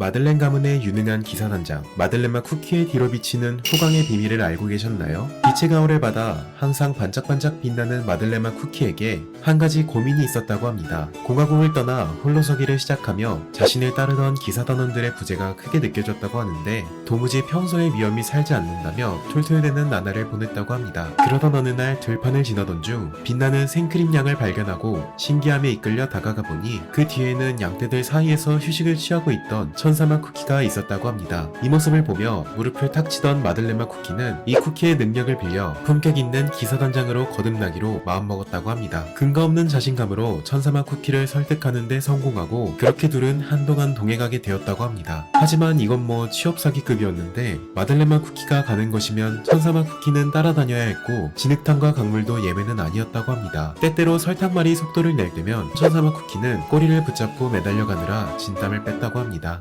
마들렌 가문의 유능한 기사 단장 마들렌마 쿠키의 뒤로 비치는 호강의 비밀을 알고 계셨나요? 빛의 가호를 받아 항상 반짝반짝 빛나는 마들렌마 쿠키에게 한 가지 고민이 있었다고 합니다. 공화국을 떠나 홀로 서기를 시작하며 자신을 따르던 기사 단원들의 부재가 크게 느껴졌다고 하는데 도무지 평소의 위험이 살지 않는다며 툴툴대는 나날을 보냈다고 합니다. 그러던 어느 날 들판을 지나던 중 빛나는 생크림 양을 발견하고 신기함에 이끌려 다가가 보니 그 뒤에는 양떼들 사이에서 휴식을 취하고 있던 천 사마 쿠키가 있었다고 합니다. 이 모습을 보며 무릎을 탁 치던 마들레마 쿠키는 이 쿠키의 능력을 빌려 품격 있는 기사단장으로 거듭나기로 마음먹었다고 합니다. 근거 없는 자신감으로 천사마 쿠키를 설득하는데 성공하고 그렇게 둘은 한동안 동행하게 되었다고 합니다. 하지만 이건 뭐 취업 사기급이었는데 마들레마 쿠키가 가는 것이면 천사마 쿠키는 따라다녀야 했고 진흙탕과 강물도 예외는 아니었다고 합니다. 때때로 설탕말이 속도를 낼 때면 천사마 쿠키는 꼬리를 붙잡고 매달려 가느라 진땀을 뺐다고 합니다.